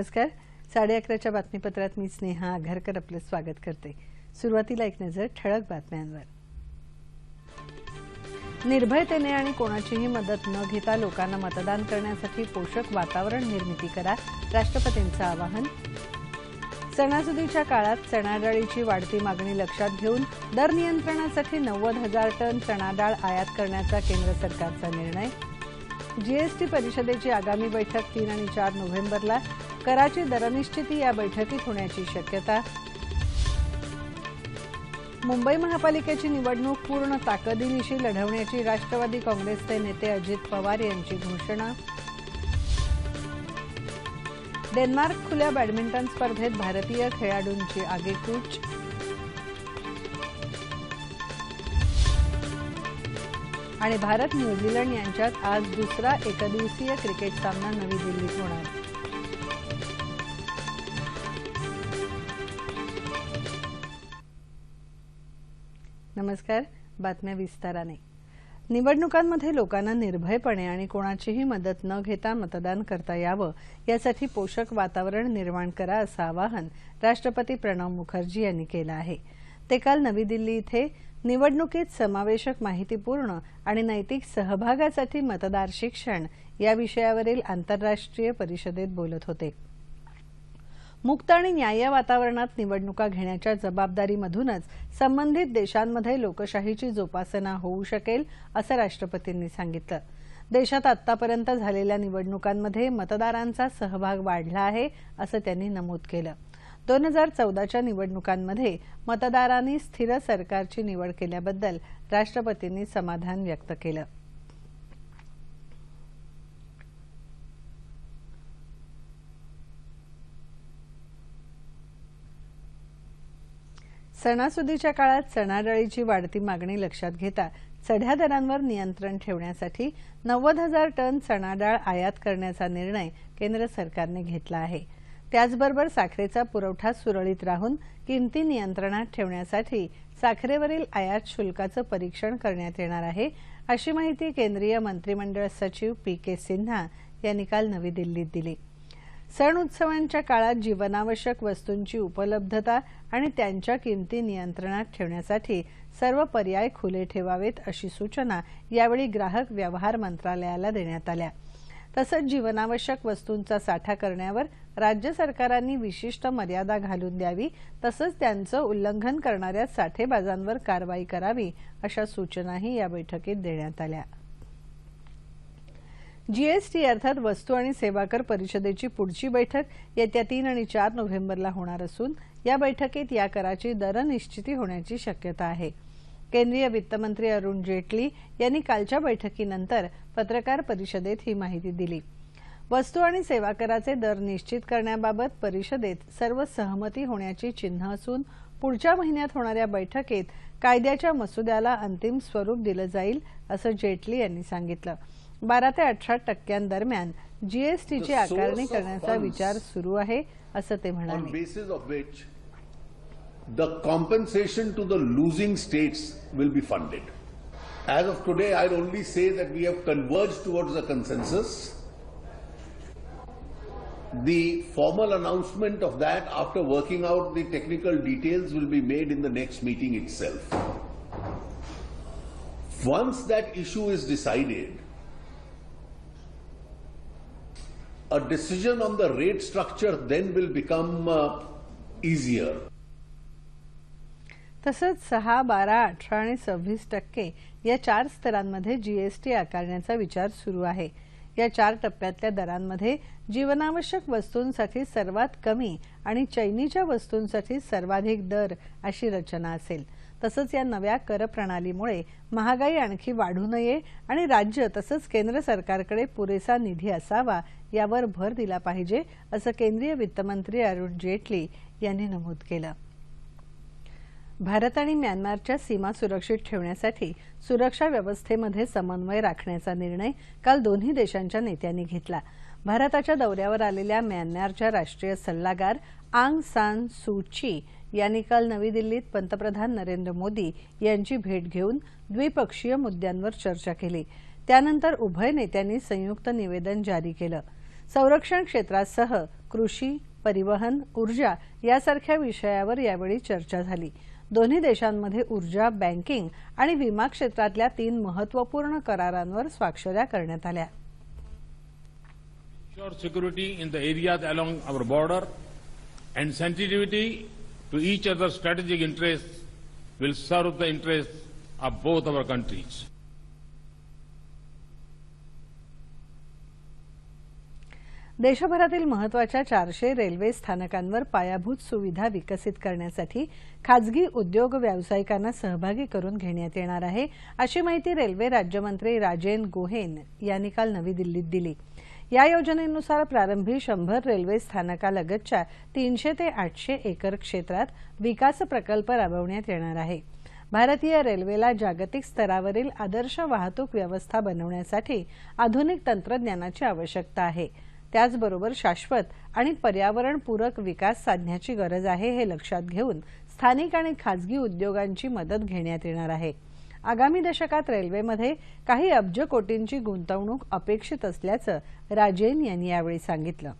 नमस्कार. साडे अकराच्या बातमीपत्रात मी स्नेहा आघारकर आपलं स्वागत करते. सुरुवातीला एक नजर ठळक बातम्यांवर. निर्भयतेने आणि कोणाचीही मदत न घेता लोकांना मतदान करण्यासाठी पोषक वातावरण निर्मिती करा राष्ट्रपतींचं आवाहन. सणासुदीच्या काळात चणाडाळीची वाढती मागणी लक्षात घेऊन दर नियंत्रणासाठी नव्वद हजार टन चणाडाळ आयात करण्याचा केंद्र सरकारचा निर्णय. जीएसटी परिषदेची आगामी बैठक तीन आणि चार नोव्हेंबरला कराची दरनिश्चिती या बैठकीत होण्याची शक्यता. मुंबई महापालिकेची निवडणूक पूर्ण ताकदीनिशी लढवण्याची राष्ट्रवादी काँग्रेसचे नेते अजित पवार यांची घोषणा. डेन्मार्क खुल्या बॅडमिंटन स्पर्धेत भारतीय खेळाडूंची आगेकूच. आणि भारत न्यूझीलंड यांच्यात आज दुसरा एकदिवसीय क्रिकेट सामना नवी दिल्लीत होणार. नमस्कार बातम्या विस्ताराने. निवडणुकांमध्ये लोकांना निर्भयपणे आणि कोणाचीही मदत न घेता मतदान करता यावं यासाठी पोषक वातावरण निर्माण करा असं आवाहन राष्ट्रपती प्रणव मुखर्जी यांनी केलं आहे. ते काल नवी दिल्ली इथे निवडणुकीत समावेशक माहितीपूर्ण आणि नैतिक सहभागासाठी मतदार शिक्षण या विषयावरील आंतरराष्ट्रीय परिषदेत बोलत होते. मुक्त आणि न्याय्य वातावरणात निवडणुका घेण्याच्या जबाबदारीमधूनच संबंधित देशांमध्ये लोकशाहीची जोपासना होऊ शकेल असं राष्ट्रपतींनी सांगितलं. देशात आतापर्यंत झालेल्या निवडणुकांमध्ये मतदारांचा सहभाग वाढला आहे असं त्यांनी नमूद केलं. दोन हजार चौदाच्या निवडणुकांमध्ये मतदारांनी स्थिर सरकारची निवड केल्याबद्दल राष्ट्रपतींनी समाधान व्यक्त केलं. सणासुदीच्या काळात चणाडाळीची वाढती मागणी लक्षात घेता चढ्या दरांवर नियंत्रण ठेवण्यासाठी नव्वद हजार टन चणाडाळ आयात करण्याचा निर्णय केंद्र सरकारने घेतला आहे. त्याचबरोबर साखरेचा पुरवठा सुरळीत राहून किमती नियंत्रणात ठेवण्यासाठी साखरेवरील आयात शुल्काचं परीक्षण करण्यात येणार आहे अशी माहिती केंद्रीय मंत्रिमंडळ सचिव पी के सिन्हा यांनी काल नवी दिल्लीत दिली. सण उत्सवांच्या काळात जीवनावश्यक वस्तूंची उपलब्धता आणि त्यांच्या किमती नियंत्रणात ठेवण्यासाठी सर्व पर्याय खुले ठेवावेत अशी सूचना यावेळी ग्राहक व्यवहार मंत्रालयाला देण्यात आल्या. तसंच जीवनावश्यक वस्तूंचा साठा करण्यावर राज्य सरकारांनी विशिष्ट मर्यादा घालून द्यावी तसंच त्यांचं उल्लंघन करणाऱ्या साठेबाजांवर कारवाई करावी अशा सूचनाही या बैठकीत देण्यात आल्या. जीएसटी अर्थात वस्तू आणि सेवा कर परिषदेची पुढची बैठक येत्या तीन आणि चार नोव्हेंबरला होणार असून या बैठकीत या कराची दरनिश्चिती होण्याची शक्यता आहे. केंद्रीय वित्तमंत्री अरुण जेटली यांनी कालच्या बैठकीनंतर पत्रकार परिषदेत ही माहिती दिली. वस्तू आणि सेवा कराचे दर निश्चित करण्याबाबत परिषदेत सर्व सहमती होण्याची चिन्ह असून पुढच्या महिन्यात होणाऱ्या बैठकीत कायद्याच्या मसुद्याला अंतिम स्वरूप दिलं जाईल असं जेटली यांनी सांगितलं. बारा ते अठरा टक्क्यांदरम्यान जीएसटीची आकारणी करण्याचा विचार सुरू आहे असं ते on म्हणाले basis of which the compensation to the losing states will be funded. As of today, I'd only say that we have converged towards a consensus. The formal announcement of that after working out the technical details will be made in the next meeting itself. Once that issue is decided, a decision on the rate structure then will become uh, easier. तसंच सहा बारा अठरा आणि सव्वीस टक्के या चार स्तरांमध्ये जीएसटी आकारण्याचा विचार सुरू आहे या चार टप्प्यातल्या दरांमध्ये जीवनावश्यक वस्तूंसाठी सर्वात कमी आणि चैनीच्या वस्तूंसाठी सर्वाधिक दर अशी रचना असेल तसंच या नव्या कर प्रणालीमुळे महागाई आणखी वाढू नये आणि राज्य तसंच केंद्र सरकारकडे पुरेसा निधी असावा यावर भर दिला पाहिजे असं केंद्रीय वित्तमंत्री अरुण जेटली यांनी नमूद केलं. भारत आणि म्यानमारच्या सीमा सुरक्षित ठेवण्यासाठी सुरक्षा व्यवस्थेमध्ये समन्वय राखण्याचा निर्णय काल दोन्ही देशांच्या नेत्यांनी घेतला. भारताच्या दौऱ्यावर आलेल्या म्यानमारच्या राष्ट्रीय सल्लागार आंग सान सू ची यांनी काल नवी दिल्लीत पंतप्रधान नरेंद्र मोदी यांची भेट घेऊन द्विपक्षीय मुद्द्यांवर चर्चा केली. त्यानंतर उभय नेत्यांनी संयुक्त निवेदन जारी केलं. संरक्षण क्षेत्रासह कृषी परिवहन ऊर्जा यासारख्या विषयावर यावेळी चर्चा झाली. दोन्ही देशांमध्ये ऊर्जा बँकिंग आणि विमा क्षेत्रातल्या तीन महत्त्वपूर्ण करारांवर स्वाक्षऱ्या करण्यात आल्या. Security in the areas along our border and sensitivity to each other strategic interest will serve the interest of both our countries देशभरातील महत्त्वाच्या चारशे रेल्वे स्थानकांवर पायाभूत सुविधा विकसित करण्यासाठी खाजगी उद्योग व्यावसायिकांना सहभागी करून घेण्यात येणार आहे अशी माहिती रेल्वे राज्यमंत्री राजेन गोहेन यांनी काल नवी दिल्लीत दिली. या योजनेनुसार प्रारंभी शंभर रेल्वे स्थानकालगतच्या तीनशे ते आठशे एकर क्षेत्रात विकास प्रकल्प राबवण्यात येणार आहे. भारतीय रेल्वेला जागतिक स्तरावरील आदर्श वाहतूक व्यवस्था बनवण्यासाठी आधुनिक तंत्रज्ञानाची आवश्यकता आहे. त्याचबरोबर शाश्वत आणि पर्यावरणपूरक विकास साधण्याची गरज आहे हे लक्षात घेऊन स्थानिक आणि खाजगी उद्योगांची मदत घेण्यात येणार आहे. आगामी दशकात रेल्वेमध्ये काही अब्ज कोटींची गुंतवणूक अपेक्षित असल्याचं राजेन यांनी यावेळी सांगितलं.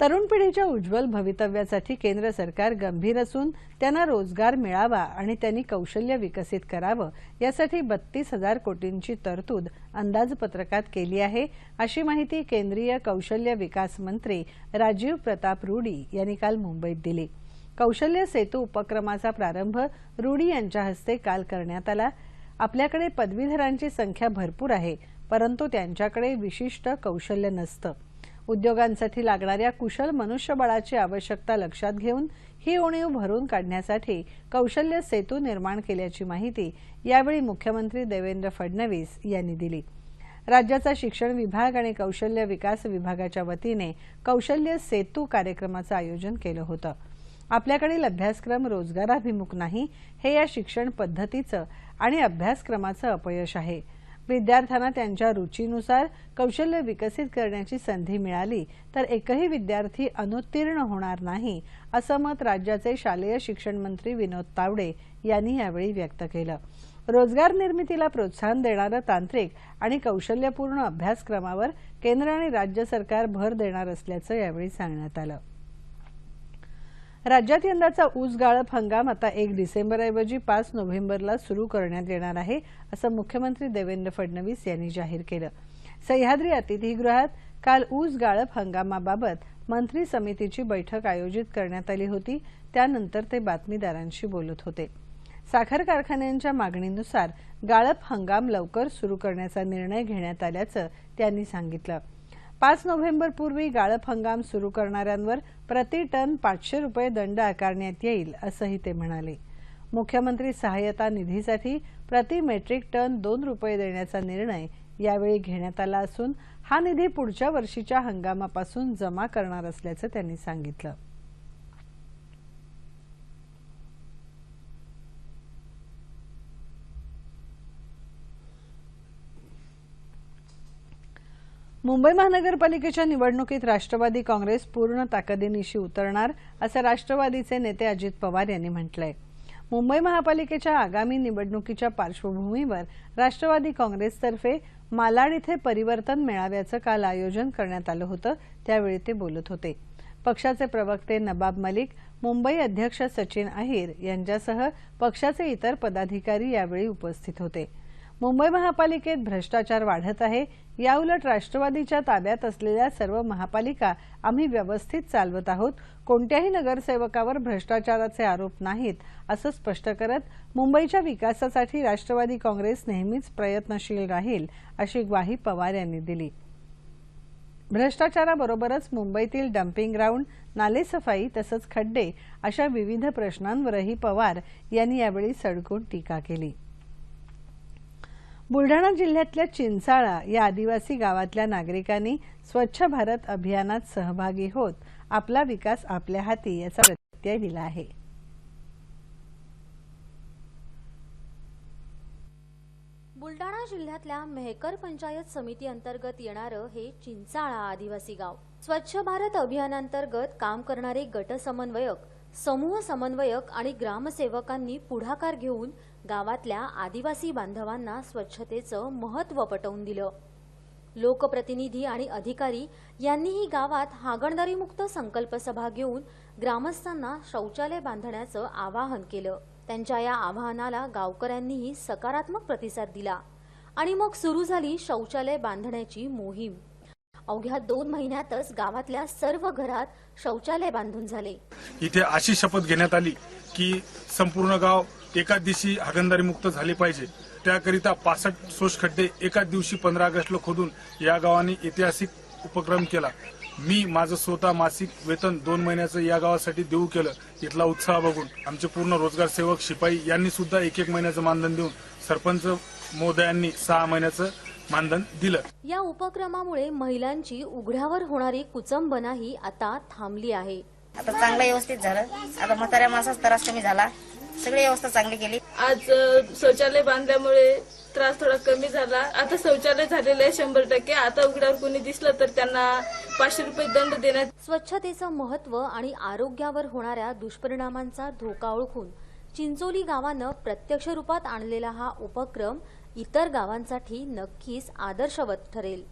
तरुण पिढीच्या उज्ज्वल भवितव्यासाठी केंद्र सरकार गंभीर असून त्यांना रोजगार मिळावा आणि त्यांनी कौशल्य विकसित करावं यासाठी बत्तीस हजार कोटींची तरतूद अंदाजपत्रकात केली आहे अशी माहिती केंद्रीय कौशल्य विकास मंत्री राजीव प्रताप रुडी यांनी काल मुंबईत दिली. कौशल्य सेतू उपक्रमाचा प्रारंभ रुडी यांच्या हस्ते काल करण्यात आला. आपल्याकडे पदवीधरांची संख्या भरपूर आहे परंतु त्यांच्याकडे विशिष्ट कौशल्य नसतं. उद्योगांसाठी लागणाऱ्या कुशल मनुष्यबळाची आवश्यकता लक्षात घेऊन ही उणीव भरून काढण्यासाठी कौशल्य सेतू निर्माण केल्याची माहिती यावेळी मुख्यमंत्री देवेंद्र फडणवीस यांनी दिली. राज्याचा शिक्षण विभाग आणि कौशल्य विकास विभागाच्या वतीने कौशल्य सेतू कार्यक्रमाचं आयोजन केलं होतं. आपल्याकडील अभ्यासक्रम रोजगाराभिमुख नाही हे या शिक्षण पद्धतीचं आणि अभ्यासक्रमाचं अपयश आहे. विद्यार्थ्यांना त्यांच्या रुचीनुसार कौशल्य विकसित करण्याची संधी मिळाली तर एकही विद्यार्थी अनुत्तीर्ण होणार नाही असं मत राज्याचे शालेय शिक्षण मंत्री विनोद तावडे यांनी यावेळी व्यक्त केलं. रोजगार निर्मितीला प्रोत्साहन देणारं तांत्रिक आणि कौशल्यपूर्ण अभ्यासक्रमावर केंद्र आणि राज्य सरकार भर देणार असल्याचं यावेळी सांगण्यात आलं. राज्यात यंदाचा ऊस गाळप हंगाम आता एक डिसेंबरऐवजी पाच नोव्हेंबरला सुरू करण्यात येणार आहे असं मुख्यमंत्री देवेंद्र फडणवीस यांनी जाहीर केलं. सह्याद्री अतिथीगृहात काल ऊस गाळप हंगामाबाबत मंत्री समितीची बैठक आयोजित करण्यात आली होती त्यानंतर ते बातमीदारांशी बोलत होते. साखर कारखान्यांच्या मागणीनुसार गाळप हंगाम लवकर सुरू करण्याचा निर्णय घेण्यात आल्याचं त्यांनी सांगितलं. पाच नोव्हेंबरपूर्वी गाळप हंगाम सुरू करणाऱ्यांवर प्रति टन पाचशे रुपये दंड आकारण्यात येईल असंही ते म्हणाले. मुख्यमंत्री सहाय्यता निधीसाठी प्रति मेट्रिक टन दोन रुपये देण्याचा निर्णय यावेळी घेण्यात आला असून हा निधी पुढच्या वर्षीच्या हंगामापासून जमा करणार असल्याचं त्यांनी सांगितलं. मुंबई महानगरपालिकेच्या निवडणुकीत राष्ट्रवादी काँग्रेस पूर्ण ताकदीनिशी उतरणार असं राष्ट्रवादीचे नेते अजित पवार यांनी म्हटलंय. मुंबई महापालिकेच्या आगामी निवडणुकीच्या पार्श्वभूमीवर राष्ट्रवादी काँग्रेसतर्फे मालाड इथे परिवर्तन मेळाव्याचं काल आयोजन करण्यात आलं होतं त्यावेळी ते बोलत होते. पक्षाचे प्रवक्ते नबाब मलिक मुंबई अध्यक्ष सचिन अहिर यांच्यासह पक्षाचे इतर पदाधिकारी यावेळी उपस्थित होते. मुंबई महापालिकेत भ्रष्टाचार वाढत आहे. याउलट राष्ट्रवादीच्या ताब्यात असलेल्या सर्व महापालिका आम्ही व्यवस्थित चालवत आहोत. कोणत्याही नगरसेवकावर भ्रष्टाचाराचे आरोप नाहीत असं स्पष्ट करत मुंबईच्या विकासासाठी राष्ट्रवादी काँग्रेस नेहमीच प्रयत्नशील राहील अशी ग्वाही पवार यांनी दिली. भ्रष्टाचाराबरोबरच मुंबईतील डम्पिंग ग्राउंड नालेसफाई तसंच खड्डे अशा विविध प्रश्नांवरही पवार यांनी यावेळी सडकून टीका केली. बुलढाणा जिल्ह्यातल्या चिंचाळा या आदिवासी गावातल्या नागरिकांनी स्वच्छ भारत अभियानात सहभागी होत आपला विकास आपल्या हाती याचा प्रत्यय दिला आहे. बुलढाणा जिल्ह्यातल्या मेहकर पंचायत समिती अंतर्गत येणारं हे चिंचाळा आदिवासी गाव. स्वच्छ भारत अभियानांतर्गत काम करणारे गट समन्वयक समूह समन्वयक आणि ग्रामसेवकांनी पुढाकार घेऊन गावातल्या आदिवासी बांधवांना स्वच्छतेचं महत्त्व पटवून दिलं. लोकप्रतिनिधी आणि अधिकारी यांनीही गावात हागणदारीमुक्त संकल्प सभा घेऊन ग्रामस्थांना शौचालय बांधण्याचं आवाहन केलं. त्यांच्या या आवाहनाला गावकऱ्यांनीही सकारात्मक प्रतिसाद दिला. आणि मग सुरू झाली शौचालय बांधण्याची मोहीम. अवघ्या दोन महिन्यातच गावातल्या सर्व घरात शौचालय बांधून झाले. इथे अशी शपथ घेण्यात आली की संपूर्ण गाव एकाच दिवशी हागणदारी मुक्त झाले पाहिजे. त्याकरिता पासष्ट शोष खड्डे एकाच दिवशी पंधरा ऑगस्टला खोदून या गावाने ऐतिहासिक उपक्रम केला. मी माझं स्वतः मासिक वेतन दोन महिन्याचं या गावासाठी देऊ केलं इथला उत्साह बघून. आमचे पूर्ण रोजगार सेवक शिपाई यांनी सुद्धा एक एक महिन्याचं मानधन देऊन सरपंच महोदयांनी सहा महिन्याचं मानधन दिलं. या उपक्रमामुळे महिलांची उघड्यावर होणारी कुचंबनाही आता थांबली आहे. आता चांगलं व्यवस्थित झालं. आता म्हाताऱ्या माणसाचा त्रास कमी झाला. सगळी व्यवस्था चांगली केली. आज शौचालय बांधल्यामुळे त्रास थोडा कमी झाला. आता शौचालय झालेलं आहे शंभर टक्के. आता उघड्यावर कोणी दिसलं तर त्यांना पाचशे रुपये दंड देण्यात स्वच्छतेचं महत्त्व आणि आरोग्यावर होणाऱ्या दुष्परिणामांचा धोका ओळखून चिंचोली गावानं प्रत्यक्ष रूपात आणलेला हा उपक्रम इतर गावांसाठी नक्कीच आदर्शवत ठरेल.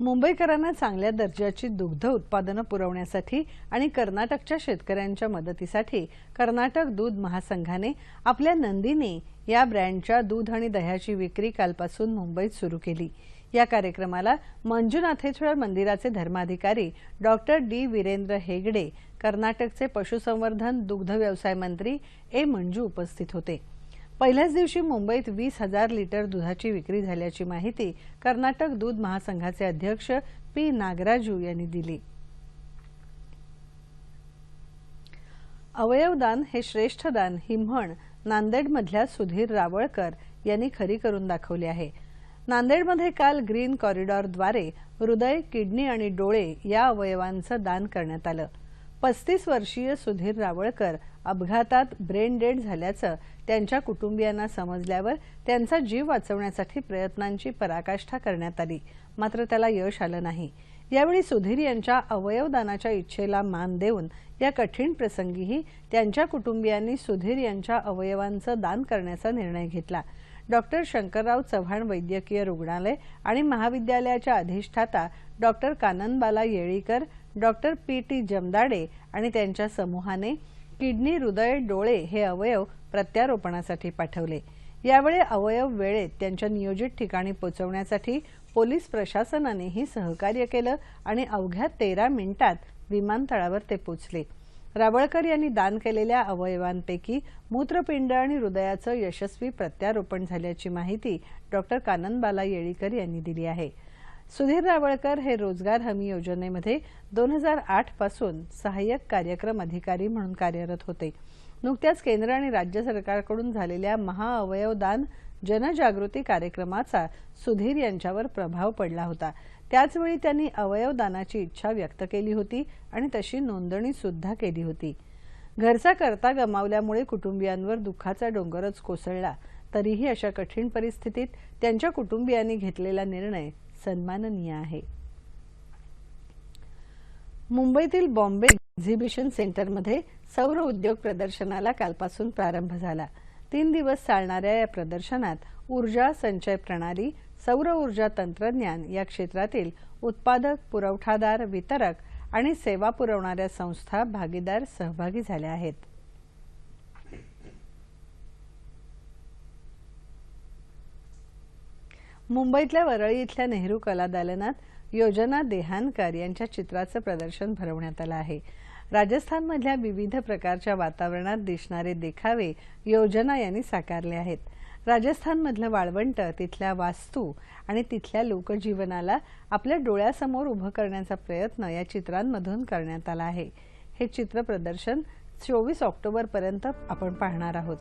मुंबईकरांना चांगल्या दर्जाची दुग्ध उत्पादनं पुरवण्यासाठी आणि कर्नाटकच्या शेतकऱ्यांच्या मदतीसाठी कर्नाटक दूध महासंघाने आपल्या नंदिनी या ब्रँडच्या दूध आणि दह्याची विक्री कालपासून मुंबईत सुरू केली. या कार्यक्रमाला मंजुनाथेश्वर मंदिराचे धर्माधिकारी डॉक्टर डी. वीरेंद्र हेगडे कर्नाटकचे पशुसंवर्धन दुग्ध व्यवसाय मंत्री ए. मंजू उपस्थित होते. पहिल्याच दिवशी मुंबईत वीस हजार लिटर दुधाची विक्री झाल्याची माहिती कर्नाटक दूध महासंघाचे अध्यक्ष पी नागराजू यांनी दिली. अवयवदान हे श्रेष्ठ दान ही म्हण नांदेडमधल्या सुधीर रावळकर यांनी खरी करून दाखवली आहे. नांदेडमध्ये काल ग्रीन कॉरिडॉरद्वारे हृदय किडनी आणि डोळे या अवयवांचं दान करण्यात आलं. पस्तीस वर्षीय सुधीर रावळकर अपघातात ब्रेन डेड झाल्याचं त्यांच्या कुटुंबियांना समजल्यावर त्यांचा जीव वाचवण्यासाठी प्रयत्नांची पराकाष्ठा करण्यात आली. मात्र त्याला यश आलं नाही. यावेळी सुधीर यांच्या अवयवदानाच्या इच्छेला मान देऊन या कठीण प्रसंगीही त्यांच्या कुटुंबियांनी सुधीर यांच्या अवयवांचं दान करण्याचा निर्णय घेतला. डॉक्टर शंकरराव चव्हाण वैद्यकीय रुग्णालय आणि महाविद्यालयाच्या अधिष्ठाता doctor Kananbala Yelikar doctor P. T. Jamdade आणि त्यांच्या समूहाने किडनी हृदय डोळे हे अवयव प्रत्यारोपणासाठी पाठवले. यावेळी अवयव वेळेत त्यांच्या नियोजित ठिकाणी पोहोचवण्यासाठी पोलीस प्रशासनानेही सहकार्य केलं आणि अवघ्या तेरा मिनिटात विमानतळावर ते पोचले. रावळकर यांनी दान केलेल्या अवयवांपैकी मूत्रपिंड आणि हृदयाचं यशस्वी प्रत्यारोपण झाल्याची माहिती डॉक्टर काननबाला येळीकर यांनी दिली आहे. सुधीर रावळकर हे रोजगार हमी योजनेमध्ये दोन हजार आठपासून सहाय्यक कार्यक्रम अधिकारी म्हणून कार्यरत होते. नुकत्याच केंद्र आणि राज्य सरकारकडून झालेल्या महाअवयवदान जनजागृती कार्यक्रमाचा सुधीर यांच्यावर प्रभाव पडला होता. त्याचवेळी त्यांनी अवयवदानाची इच्छा व्यक्त केली होती आणि तशी नोंदणी सुद्धा केली होती. घरचा करता गमावल्यामुळे कुटुंबियांवर दुःखाचा डोंगरच कोसळला. तरीही अशा कठीण परिस्थितीत त्यांच्या कुटुंबियांनी घेतलेला निर्णय सन्माननीय आहे. मुंबईतील बॉम्बे एक्झिबिशन सेंटरमध्ये सौर उद्योग प्रदर्शनाला कालपासून प्रारंभ झाला. तीन दिवस चालणाऱ्या या प्रदर्शनात ऊर्जा संचय प्रणाली सौर ऊर्जा तंत्रज्ञान या क्षेत्रातील उत्पादक पुरवठादार वितरक आणि सेवा पुरवणाऱ्या संस्था भागीदार सहभागी झाल्या आहेत. मुंबईतल्या वरळी इथल्या नेहरू कला दालनात योजना देहानकर यांच्या चित्राचं प्रदर्शन भरवण्यात आलं आहे. राजस्थानमधल्या विविध प्रकारच्या वातावरणात दिसणारे देखावे योजना यांनी साकारले आहेत. राजस्थानमधलं वाळवंट तिथल्या वास्तू आणि तिथल्या लोकजीवनाला आपल्या डोळ्यासमोर उभं करण्याचा प्रयत्न या चित्रांमधून करण्यात आला आहे. हे चित्र प्रदर्शन चोवीस ऑक्टोबरपर्यंत आपण पाहणार आहोत.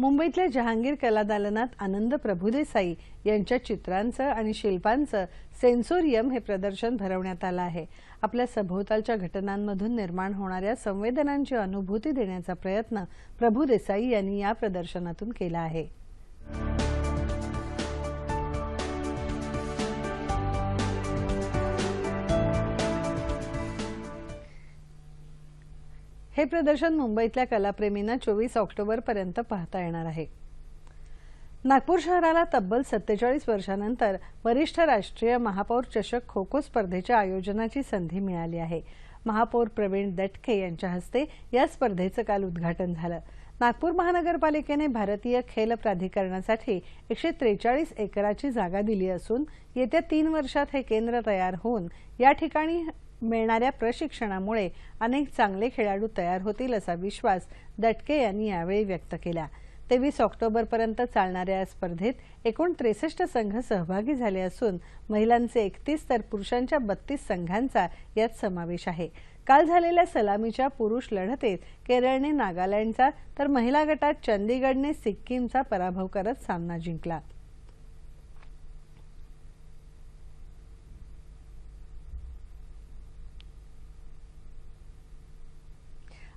मुंबईतल्या जहांगीर कलादालनात आनंद प्रभुदेसाई यांच्या चित्रांचं आणि शिल्पांचं सेन्सोरियम हे प्रदर्शन भरवण्यात आलं आहे. आपल्या सभोवतालच्या घटनांमधून निर्माण होणाऱ्या संवेदनांची अनुभूती देण्याचा प्रयत्न प्रभुदेसाई यांनी या प्रदर्शनातून केला आहे. हे प्रदर्शन मुंबईतल्या कलाप्रेमींना चोवीस ऑक्टोबर पर्यंत पाहता येणार आहे. नागपूर शहराला तब्बल सत्तेचाळीस वर्षानंतर वरिष्ठ राष्ट्रीय महापौर चषक खो खो स्पर्धेच्या आयोजनाची संधी मिळाली आहे. महापौर प्रवीण दटके यांच्या हस्ते या स्पर्धेचं काल उद्घाटन झालं. नागपूर महानगरपालिकेने भारतीय खेल प्राधिकरणासाठी एकशे त्रेचाळीस एकराची जागा दिली असून येत्या तीन वर्षात हे केंद्र तयार होऊन या ठिकाणी मिळणाऱ्या प्रशिक्षणामुळे अनेक चांगले खेळाडू तयार होतील असा विश्वास दटके यांनी यावेळी व्यक्त केला. तेवीस ऑक्टोबरपर्यंत चालणाऱ्या या स्पर्धेत एकूण त्रेसष्ट संघ सहभागी झाले असून महिलांचे एकतीस तर पुरुषांच्या बत्तीस संघांचा यात समावेश आहे. काल झालेल्या सलामीच्या पुरुष लढतीत केरळने नागालँडचा तर महिला गटात चंदीगडने सिक्कीमचा पराभव करत सामना जिंकला.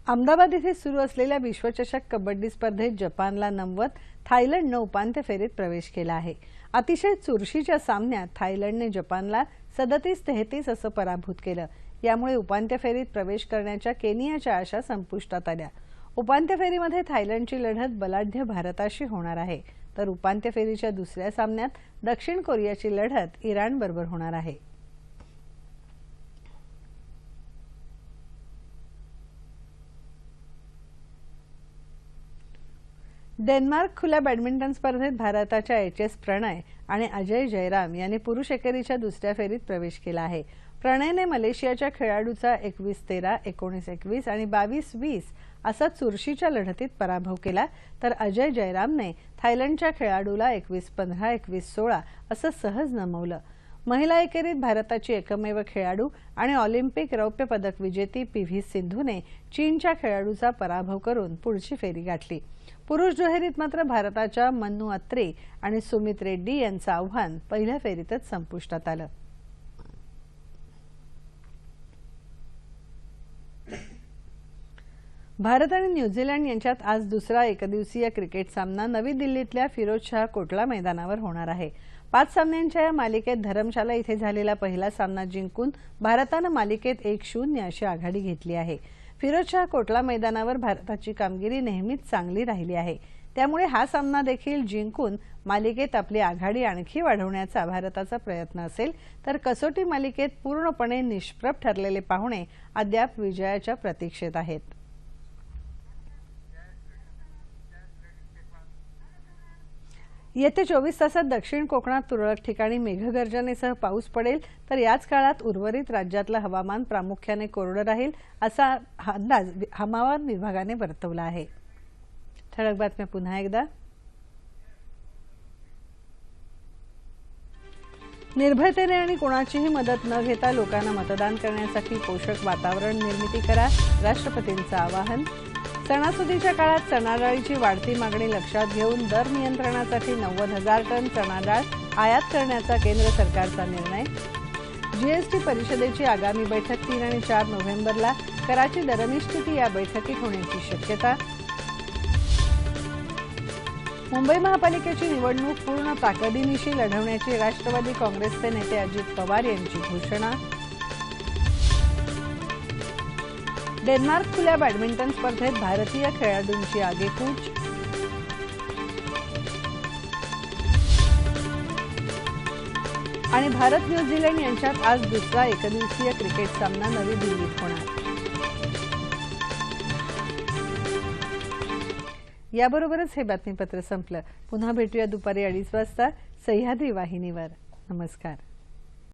अहमदाबाद इथे सुरू असलेल्या विश्वचषक कबड्डी स्पर्धेत जपानला नमवत थायलंडनं उपांत्य फेरीत प्रवेश केला आहे. अतिशय चुरशीच्या सामन्यात थायलंडने जपानला सदतीस तेहतीस असं पराभूत केलं. यामुळे उपांत्य फेरीत प्रवेश करण्याच्या केनियाच्या आशा संपुष्टात आल्या. उपांत्य फेरीमध्ये थायलंडची लढत बलाढ्य भारताशी होणार आहे. तर उपांत्य फेरीच्या दुसऱ्या सामन्यात दक्षिण कोरियाची लढत इराणबरोबर होणार आहे. डेन्मार्क खुल्या बॅडमिंटन स्पर्धेत भारताच्या एच एस प्रणय आणि अजय जयराम यांनी पुरुष एकेरीच्या दुसऱ्या फेरीत प्रवेश केला आहे. प्रणयने मलेशियाच्या खेळाडूचा एकवीस तेरा एकोणीस एकवीस आणि बावीस वीस असा चुरशीच्या लढतीत पराभव केला तर अजय जयरामने थायलंडच्या खेळाडूला एकवीस पंधरा एकवीस सोळा असं सहज नमवलं. महिला एकेरीत भारताची एकमेव खेळाडू आणि ऑलिम्पिक रौप्य पदक विजेती पी व्ही सिंधूने चीनच्या खेळाडूचा पराभव करून पुढची फेरी गाठली. पुरुष दुहेरीत मात्र भारताच्या मन्नू अत्रे आणि सुमित रेड्डी यांचं आव्हान पहिल्या फेरीतच संपुष्टात आलं. भारत आणि न्यूझीलंड यांच्यात आज दुसरा एकदिवसीय क्रिकेट सामना नवी दिल्लीतल्या फिरोजशाह कोटला मैदानावर होणार आहे. पाच सामन्यांच्या या मालिकेत धरमशाला इथे झालेला पहिला सामना जिंकून भारतानं मालिकेत एक शून्य अशी आघाडी घेतली आहे. फिरोजशाह कोटला मैदानावर भारताची कामगिरी नेहमीच चांगली राहिली आहे. त्यामुळे हा सामना देखील जिंकून मालिकेत आपली आघाडी आणखी वाढवण्याचा भारताचा प्रयत्न असेल तर कसोटी मालिकेत पूर्णपणे निष्प्रभ ठरलेले पाहुणे अद्याप विजयाच्या प्रतीक्षेत आहेत. येत्या चोवीस तासात दक्षिण कोकणात तुरळक ठिकाणी मेघगर्जनेसह पाऊस पडेल. तर याच काळात उर्वरित राज्यातलं हवामान प्रामुख्याने कोरडं राहील असा अंदाज हवामान विभागाने वर्तवला आहे. ठळक बातम्या पुन्हा एकदा. निर्भयतेने आणि कोणाचीही मदत न घेता लोकांना मतदान करण्यासाठी पोषक वातावरण निर्मिती करा. राष्ट्रपतींचं आवाहन. सणासुदीच्या काळात चणाडाळीची वाढती मागणी लक्षात घेऊन दर नियंत्रणासाठी नव्वद हजार टन चणाडाळ आयात करण्याचा केंद्र सरकारचा निर्णय. जीएसटी परिषदेची आगामी बैठक तीन आणि चार नोव्हेंबरला कराची दरनिश्चिती या बैठकीत होण्याची शक्यता. मुंबई महापालिकेची निवडणूक पूर्ण ताकदीनिशी लढवण्याची राष्ट्रवादी काँग्रेसचे नेते अजित पवार यांची घोषणा. डेन्मार्क खुल्या बॅडमिंटन स्पर्धेत भारतीय खेळाडूंची आगेकूच. आणि भारत न्यूझीलंड यांच्यात आज दुसरा एकदिवसीय क्रिकेट सामना नवी दिल्लीत होणार. याबरोबरच हे बातमीपत्र संपलं. पुन्हा भेटूया दुपारी अडीच वाजता. सह्याद्री वाहिनीवर. नमस्कार.